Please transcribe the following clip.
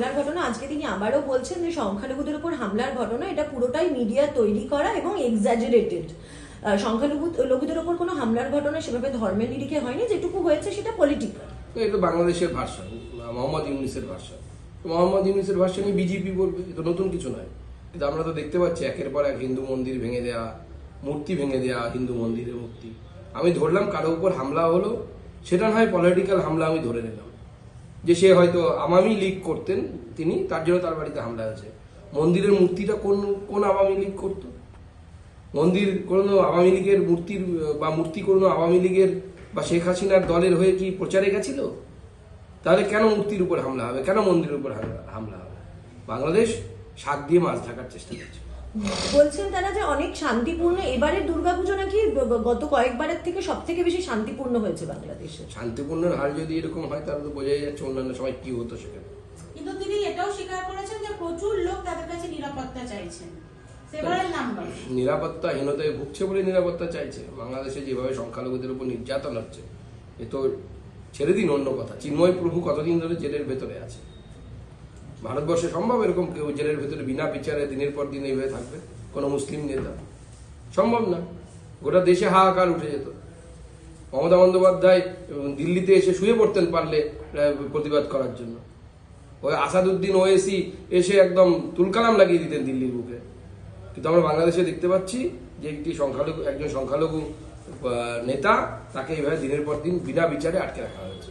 হামলার ঘটনা, আজকে তিনি আবারও বলছেন যে সংখ্যালঘুদের উপর হামলার ঘটনা, এটা পুরোটাই মিডিয়া তৈরি করা এবং এক্সাজারেটেড সংখ্যালঘু লঘুদের ওপর কোনো হামলার ঘটনা সেভাবে ধর্মের নিরিখে হয়নি, যেটুকু হয়েছে সেটা পলিটিক্যাল এটা বাংলাদেশের ভার্সন মোহাম্মদ ইউনিসের ভার্সন মোহাম্মদ ইউনিসের ভার্সনই বিজেপি বলবে, এটা নতুন কিছু নয়। কিন্তু আমরা তো দেখতে পাচ্ছি একের পর এক হিন্দু মন্দির ভেঙে দেওয়া মূর্তি ভেঙে দেওয়া হিন্দু মন্দিরের মূর্তি। আমি ধরলাম কারও উপর হামলা হলো, সেটা নয় পলিটিক্যাল হামলা আমি ধরে নিলাম। যে সে হয়তো আওয়ামী লীগ করতেন তিনি, তার জন্য তার বাড়িতে হামলা হয়েছে। মন্দিরের মূর্তিটা কোন কোন আওয়ামী লীগ করতো? মন্দির কোনো আওয়ামী লীগের মূর্তির, বা মূর্তি কোনো আওয়ামী লীগের বা শেখ হাসিনার দলের হয়ে কি প্রচারে গেছিল? তাহলে কেন মূর্তির উপর হামলা হবে? কেন মন্দিরের উপর হামলা- হবে? বাংলাদেশ শাক দিয়ে মাছ ঢাকার চেষ্টা করছে। বলছেন তারা যে অনেক শান্তিপূর্ণ এবারের দুর্গাপুজো নাকি গত কয়েকবারের থেকে সব থেকে বেশি শান্তিপূর্ণ হয়েছে বাংলাদেশে? শান্তিপূর্ণের হাল যদি এরকম হয় তাহলে তো বোঝাই যাচ্ছে অন্যান্য সময় কি হতো সেখানে। কিন্তু তিনি এটাও স্বীকার করেছেন যে প্রচুর লোক তাদের কাছে নিরাপত্তা চাইছেন। Several number. নিরাপত্তাহীনতায় ভুগছে বলে নিরাপত্তা চাইছে। বাংলাদেশে যেভাবে সংখ্যালঘুদের উপর নির্যাতন হচ্ছে এ তো ছেড়ে দিন অন্য কথা। চিন্ময় প্রভু কতদিন ধরে জেলের ভেতরে আছে? ভারতবর্ষে সম্ভব এরকম কেউ জেলের ভেতরে বিনা বিচারে দিনের পর দিন এইভাবে থাকবে? কোনো মুসলিম নেতা? সম্ভব না। গোটা দেশে হাহাকার উঠে যেত। মমতা বন্দ্যোপাধ্যায় দিল্লিতে এসে শুয়ে পড়তেন পারলে প্রতিবাদ করার জন্য। ওই আসাদুদ্দিন ওয়েসি এসে একদম তুলকালাম লাগিয়ে দিতেন দিল্লির বুকে। কিন্তু আমরা বাংলাদেশে দেখতে পাচ্ছি যে একটি সংখ্যালঘু একজন সংখ্যালঘু নেতা তাকে এইভাবে দিনের পর দিন বিনা বিচারে আটকে রাখা হয়েছে।